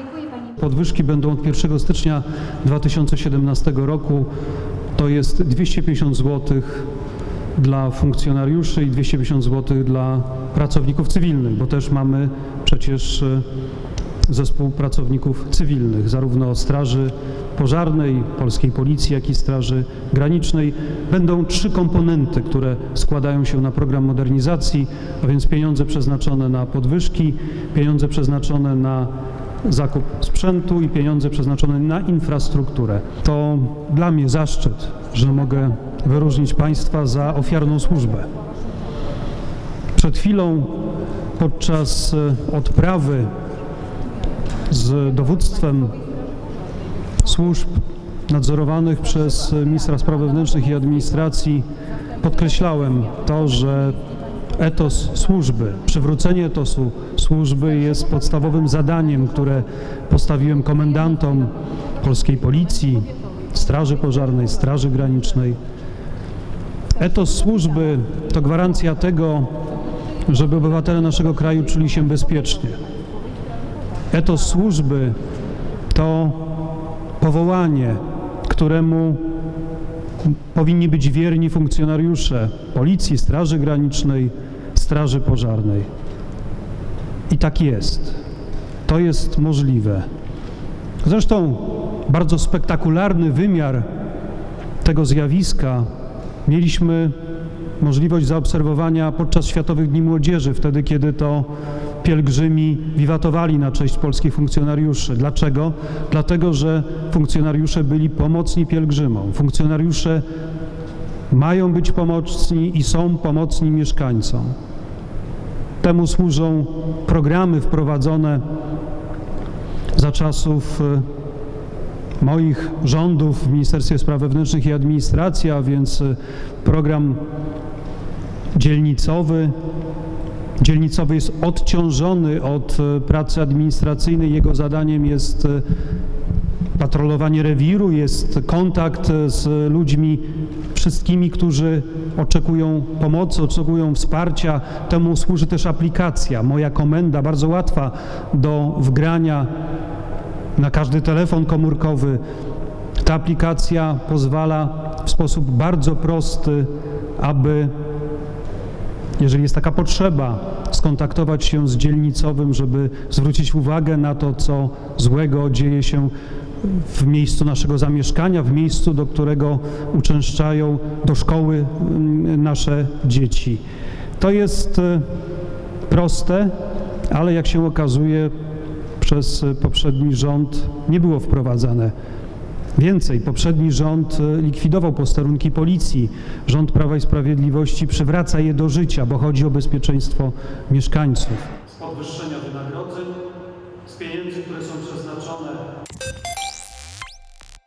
Dziękuję Pani. Podwyżki będą od 1 stycznia 2017 roku. To jest 250 zł dla funkcjonariuszy i 250 zł dla pracowników cywilnych, bo też mamy przecież e, zespół pracowników cywilnych, zarówno Straży Pożarnej, Polskiej Policji, jak i Straży Granicznej. Będą trzy komponenty, które składają się na program modernizacji, a więc pieniądze przeznaczone na podwyżki, pieniądze przeznaczone na zakup sprzętu i pieniądze przeznaczone na infrastrukturę. To dla mnie zaszczyt, że mogę wyróżnić Państwa za ofiarną służbę. Przed chwilą podczas e, odprawy z dowództwem służb nadzorowanych przez ministra spraw wewnętrznych i administracji podkreślałem to, że etos służby, przywrócenie etosu służby jest podstawowym zadaniem, które postawiłem komendantom polskiej policji, Straży Pożarnej, Straży Granicznej. Etos służby to gwarancja tego, żeby obywatele naszego kraju czuli się bezpiecznie. Etos służby to powołanie, któremu powinni być wierni funkcjonariusze Policji, Straży Granicznej, Straży Pożarnej. I tak jest. To jest możliwe. Zresztą bardzo spektakularny wymiar tego zjawiska mieliśmy możliwość zaobserwowania podczas Światowych Dni Młodzieży, wtedy kiedy to pielgrzymi wiwatowali na cześć polskich funkcjonariuszy. Dlaczego? Dlatego, że funkcjonariusze byli pomocni pielgrzymom. Funkcjonariusze mają być pomocni i są pomocni mieszkańcom. Temu służą programy wprowadzone za czasów e, moich rządów w Ministerstwie Spraw Wewnętrznych i Administracji, a więc e, program dzielnicowy. Dzielnicowy jest odciążony od e, pracy administracyjnej. Jego zadaniem jest patrolowanie rewiru, jest kontakt z ludźmi, wszystkimi, którzy oczekują pomocy, oczekują wsparcia. Temu służy też aplikacja. Moja komenda, bardzo łatwa do wgrania na każdy telefon komórkowy. Ta aplikacja pozwala w sposób bardzo prosty, aby jeżeli jest taka potrzeba, skontaktować się z dzielnicowym, żeby zwrócić uwagę na to, co złego dzieje się w miejscu naszego zamieszkania, w miejscu, do którego uczęszczają do szkoły mm, nasze dzieci. To jest e, proste, ale jak się okazuje, przez poprzedni rząd nie było wprowadzane. Więcej, poprzedni rząd e, likwidował posterunki policji. Rząd Prawa i Sprawiedliwości przywraca je do życia, bo chodzi o bezpieczeństwo mieszkańców. Z podwyższenia wynagrodzeń, z pieniędzy, które są przeznaczone